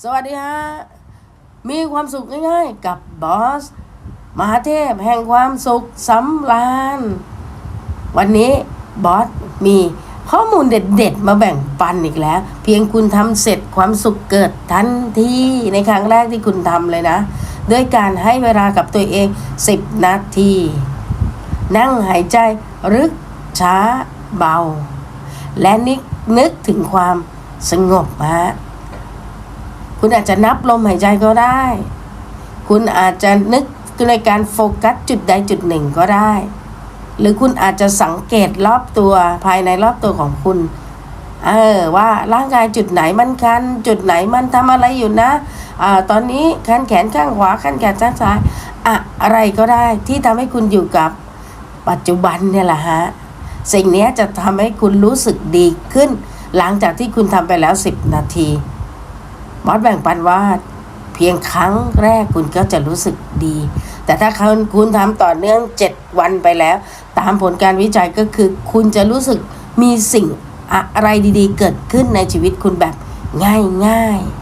สวัสดีฮะ มีความสุขง่ายๆ กับบอส มหาเทพแห่งความสุขสำราญ วันนี้บอสมีข้อมูลเด็ดๆ มาแบ่งปันอีกแล้ว เพียงคุณทำเสร็จความสุขเกิดทันทีในครั้งแรกที่คุณทำเลยนะ ด้วยการให้เวลากับตัวเอง 10 นาที นั่งหายใจลึกช้าเบา และนึกนึกถึงความสงบฮะ คุณอาจจะนับลมหายใจก็ได้ คุณอาจจะนึกในการโฟกัสจุดใดจุดหนึ่งก็ได้ หรือคุณอาจจะสังเกตรอบตัวภายในรอบตัวของคุณ เออว่าร่างกายจุดไหนมันคัน จุดไหนมันทำอะไรอยู่นะอ่าตอนนี้คันแขนข้างขวาคันแขนข้างซ้ายอะอะไรก็ได้ที่ทำให้คุณอยู่กับปัจจุบันเนี่ยแหละฮะสิ่งนี้จะทำให้คุณรู้สึกดีขึ้น หลังจากที่คุณทำไปแล้ว 10 นาที บอสแบ่งปันว่าเพียงครั้งแรกคุณก็จะรู้สึกดี แต่ถ้าคุณคุณทำต่อเนื่อง 7 วันไปแล้ว ตามผลการวิจัยก็คือ คุณจะรู้สึกมีสิ่งอะไรดีๆ เกิดขึ้นในชีวิตคุณแบบง่ายๆ